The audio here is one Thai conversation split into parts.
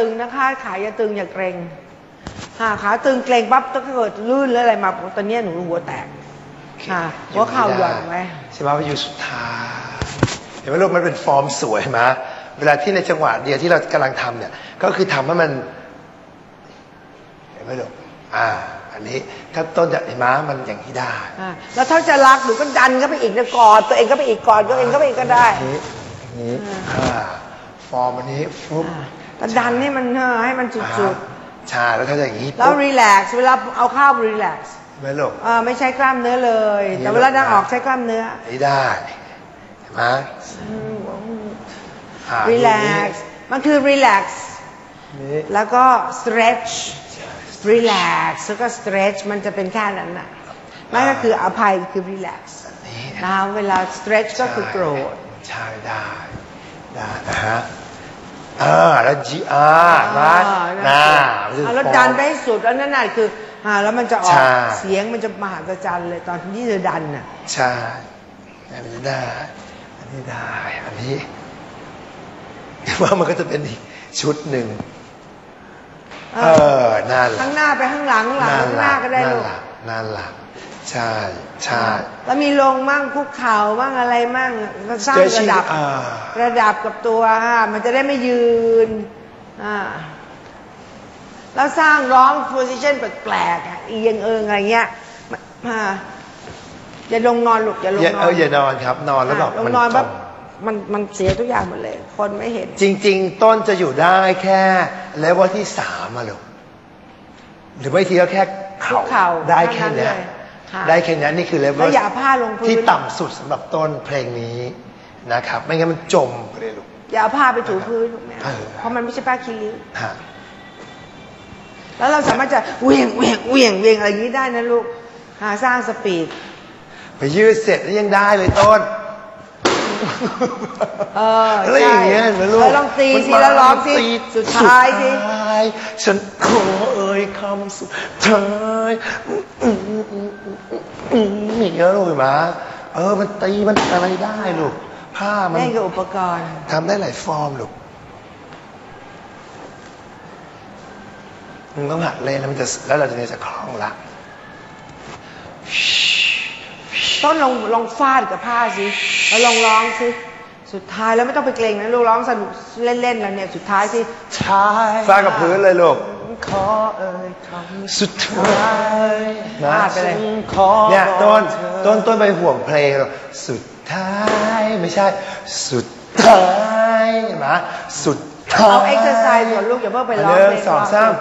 ตึงนะคะขาอย่าตึงอย่าเกรงหาขาตึงเกรงปั๊บถ้าเกิดลื่นหรืออะไรมาตอนเนี้ยหนูหัวแตกค่ะหัวเข่าหย่อนไว้ใช่ไหมว่าอยู่สุดท้ายเห็นไหมลูกมันเป็นฟอร์มสวยเห็นไหมเวลาที่ในจังหวะเดียวที่เรากำลังทำเนี่ย ก็คือทำให้มัน เห็นไหมลูกอ่า อันนี้ถ้าต้นจะเห็นไหมมันอย่างที่ได้อ่าแล้วถ้าจะรักหนูก็ดันเข้าไปอีกนะกอดตัวเองก็ไปอีกกอดตัวเองก็ไปอีกก็ได้อย่างนี้อย่างนี้อ่าฟอร์มอันนี้ฟุ๊บอ่า แต่ดันให้มันเออให้มันสุดใช่แล้วถ้าจะอย่างนี้ๆแล้วปุ๊บรีแลกซ์เวลาเอาข้าวรีแลกซ์เห็นไหมลูกอ่าไม่ใช้กล้ามเนื้อเลย แต่เวลาดังออกใช้กล้ามเนื้ออันนี้ได้เห็นไหมอ่ารีแลกซ์มันคือรีแลกซ์นี่แล้วก็ stretch relax แล้วก็ stretch มันจะเป็นแค่นั้นน่ะไม่ก็คืออภัยคือ relax นี่นะเวลา stretch ก็คือโกรธ ใช่ได้ ได้นะฮะ อ่าแล้วจีอานะน่ามันจะอ่าแล้วฟอร์มดันไปให้สุดแล้วนั่นน่ะคืออ่าแล้วมันจะออกใช่เสียงมันจะมหัศจรรย์เลยตอนที่จะดันน่ะใช่อันนี้ได้อันนี้ได้อันนี้ว่ามันก็จะเป็นอีกชุดหนึ่งเออนั่นแหละข้างหน้าไปข้างหลังข้างหลังนั่นข้างแหหละน้าก็ได้นั่นลูกแหละนั่นแหละ ใช่ใช่ แล้วมีลงมั่งคุกเข่ามั่งอะไรมั่งก็สร้าง Stretching ระดับอ่า ระดับกับตัวฮะมันจะได้ไม่ยืนอ่าแล้วสร้างร้อง position แปลกๆอะเอียงเอิงอะไรเงี้ยมาอย่าลงนอนลูกอย่าลงอย่านอเอนออย่านอนครับ นอนแล้วแบบลงมันนอนจแบบม มันมันเสียทุกอย่างหมดเลย คนไม่เห็น จริง ๆ ต้นจะอยู่ได้แค่เลเวลที่สามอะลูกหรือไม่ทีก็แค่เข่าเข่าได้แค่เนี้ยเท่านั้นเลยค่ะ ได้แค่เนี้ยนี่คือเลเวแล้ลวอย่าเอาผ้าลงพื้นที่ต่ำสุดสำหรับต้นเพลงนี้นะครับ ไม่งั้นมันจมไปเลยลูกอย่าเอาผ้าไปถูพื้นลูกแม่เออเพราะมันไม่ใช่ผ้าคีริ้วฮะแล้วเราสามารถจะเหวี่ยงเหวี่ยงเหวี่ยงเหวี่ยงอะไรอย่างนี้ได้นะลูกหาสร้างสปีดไปยืดเสร็จแล้วยังได้เลยต้น เอออะไรอย่างเงี้ยใช่เหมือนลูกเออลองตีมันสิมาแล้วร้องสิตีสุดท้ายสิสุดท้ายฉันขอเอ่ยคำสุดท้ายอืมอืมอืมอืมอืมอย่างเงี้ยลูกเห็นไหมเออมันตีมันอะไรได้ลูกผ้ามันเล่นกับอุปกรณ์ทำได้หลายฟอร์มลูกมึงต้องหัดเล่นแล้วมันจะแล้วเราจะเนี่ยจะคล่องละ ต้นลองลองฟาดกับผ้าสิแล้วลองร้องสิสุดท้ายแล้วไม่ต้องไปเกรงนะลูกร้องสนุกเล่นๆแล้วเนี่ยสุดท้ายสิฟาดกับพื้นเลยลูกขอเอ่ยคำสุดท้ายพลาดไปเลยเนี่ยต้นต้นต้นไปห่วงเพลงหรอกสุดท้ายไม่ใช่ สุดท้ายเห็นไหมสุดท้ายเอาเอ็กซ์ไซส์ส่วนลูกอย่าเพิ่งไปร้องหนึ่งเพลงสองร้องสาม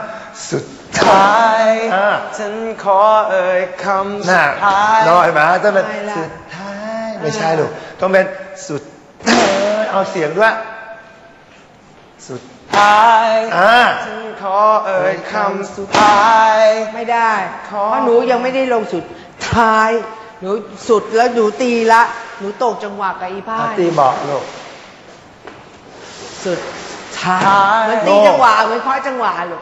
สุด ท้ายอะฉันขอเอ่ยคำสุน่ะดท้ายน้อยไหมต้องเป็นไม่ละสุดท้ายไม่ใช่ลูกต้องเป็นสุดท้ายเอาเสียงด้วย สุดท้ายอ่าฉันขอเอ่ยคำสุดท้ายไม่ได้ขอเพราะหนูยังไม่ได้ลงสุดท้ายหนูสุดแล้วหนูตีละหนูตกจังหวะกับอีผ้าอาตีบอกลูกสุดท้ายท้ายเหมันตีจังหวะเหมือนเคาะจังหวะลูก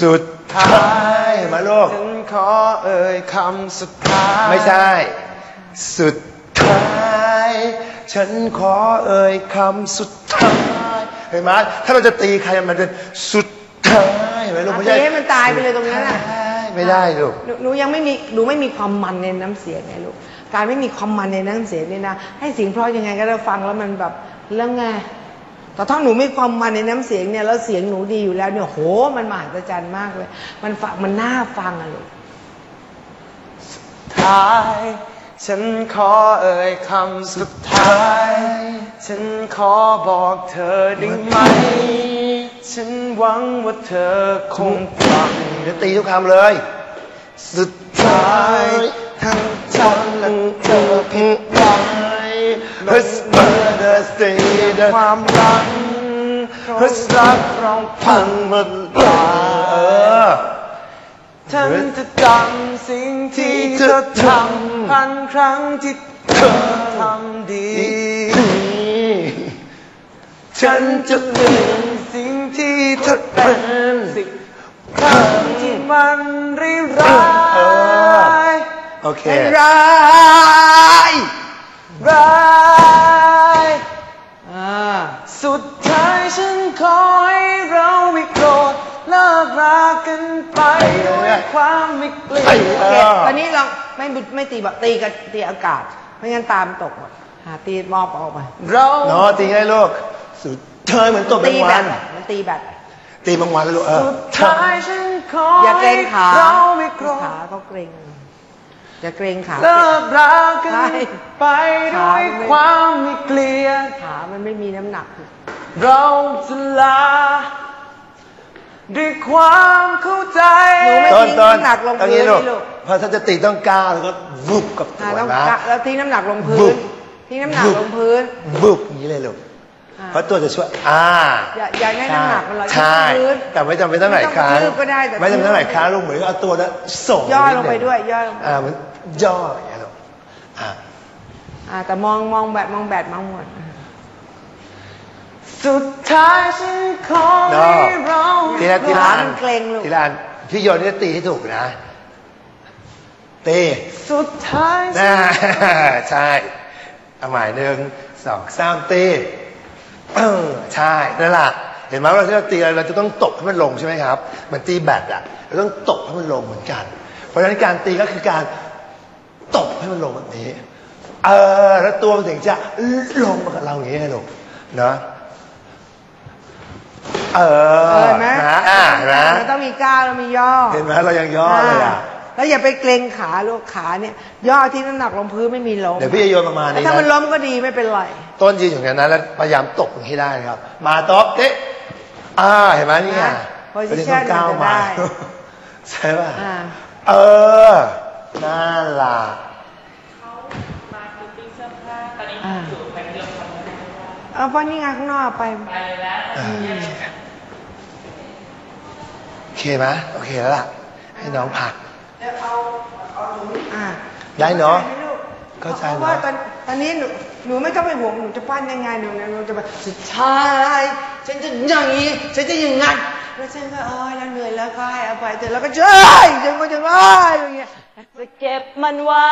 สุดท้ายเห็นไหมาลูกฉันขอเอ่ยคำสุดท้ายไม่ใช่ สุดท้าย ฉันขอเอ่ยคำสุดท้ายเห็นไหมถ้าเราจะตีใครมันเป็นสุดท้ายเห็นไหมลูกไม่ใช่ตีให้มันตายไปเลยตรงนั้นน่ะสุดท้ายไม่ได้ลูกหนูหนูยังไม่มีหนูไม่มีความมันในน้ำเสียงไงลูกการไม่มีความมันในน้ำเสียงเนี่ยนะให้เสียงเพราะยังไงก็ได้ฟังแล้วมันแบบเรื่องไง แต่ถ้าหนูมีความมันในน้ำเสียงเนี่ยแล้วเสียงหนูดีอยู่แล้วเนี่ยโห มันมหัศจรรย์มากเลย มันฟังมันน่าฟังอะลูกท้าย ฉันขอเอ่ยคำสุดท้าย ฉันขอบอกเธอได้ไหม ฉันหวังว่าเธอคงฟังเดี๋ยวตีทุกคำเลย สุดท้าย ทั้งฉันและเธอผิดหวัง ฮึสเบอร์เดอร์สตีเดอร์ความรักฮึสรักเราพังหมดลาเออฉันจะจำสิ่งที่เธอทำพันครั้งที่เธอทำดี ฉันจะลืมสิ่งที่เธอเป็นสิ่งครั้งที่มันร้ายร้ายโอเคเป็นไรร้ายอ่าสุดท้าย ความไม่เกลียไอ้ดโอเอเคอตอนนี้เราไม่บุไม่ตีแบบตีกันตีอากาศ ไม่งั้นตามตกหมดหาตีมอบออกมาเราเนาะตีไงลูกสุดเธอเหมือนตบแมตีงแบวับนมันตีแบบ ตีแมงวันเลยลูกเออสุดท้ายฉันขออย่าเกรงขาเราไม่โกรธขาเขาเกรงอย่าเกรงขาเลิกรากัใช่นไปด้วยความไม่เกลียดขามันไม่มีน้ำหนัก เราจะลาด้วยความเข้า ใจหนูไม่ต้นทิ้งต้นน้ำหนักลงตรงพื้นี้นลูกนี่ลูกพอถ้าจะตีต้องก้าวแล้วก็วุบกับตัอ่าวต้องนะกะแล้วทิ้งน้ำหนักลงพื้บุนบทิ้งน้ำหนักลงพื้นวุบอย่างนี้เลยลูกอ่าเพราะตัวจะช่วยอ่าอย่าอย่าให้น้ำหนักมันลอยใช่ที่พื้นแต่ไม่จำเป็นต้องหลายครั้งไม่ต้องกระทืบก็ได้แต่ไม่จำเป็นต้องหลายครั้งลูกเหมือนเอาตัวนั้นส่งย่อลงไปนินึด้วยย่อลงไปอ่ามันย่ออย่างเงี้ยลูกอ่าอ่าแต่มองมองแบบมองแบบมองหมดสุดท้ายฉันขอเนาะให้เรา ทีละทีละอันมันเกรงลูก ทีละอันพี่โยนนี่ตีให้ถูกนะตีสุดท้ายน่าใช่เอาหมายหนึ่งสองสามตีเออใช่นั่นแหละเห็นไหมว่าที่เราตีอะไรเราจะต้องตบให้มันลงใช่ไหมครับเหมันตีแบดอะเราต้องตบให้มันลงเหมือนกัน เพราะฉะนั้นการตีก็คือการตบให้มันลงแบบนี้ เออ แล้วตัวมันถึงจะลงมากับเราอย่างนี้ไงลูกเนาะ เออเออเห็นไหมนะอ่าเห็นไหมมันต้องมีก้าวแล้วมีย่อ เห็นไหมเรายังย่อเลยอะแล้วอย่าไปเกรงขาลูกขาเนี่ย ย่อที่น้ำหนักลงพื้นไม่มีล้มเดี๋ยวพี่จะโยนประมาณนี้ถ้ามันนะล้มก็ดีไม่เป็นไรต้นยืนอยู่อย่างนั้นแล้วพยายามตกให้ได้นะครับ มาตบเตะอ่าเห็นไหมนี่ไงนะ position ก้าวมันจะมาได้ใช่ป่ะอ่าเออน่ารักอ่าเอาเพราะนี่ไงข้างนอกไปอ่าโอเค ไหมโอเคแล้วล่ะ ให้น้องพักอ่าได้เนาะเข้าเข้าใจใจเพราะว่าเนาะตอนตอนนี้หนูหนูไม่ต้องไปห่วงหนูจะปั้นยังไงหนูหนูจะแบบสุดท้ายฉันจะอย่างนี้ฉันจะอย่างงั้นแล้วฉันก็เอ้ยแล้วเหนื่อยแล้วก็ให้อภัยเธอแล้วก็เจ้ยฉันก็จะร้ายอย่างเงี้ยจะเก็บมันไว้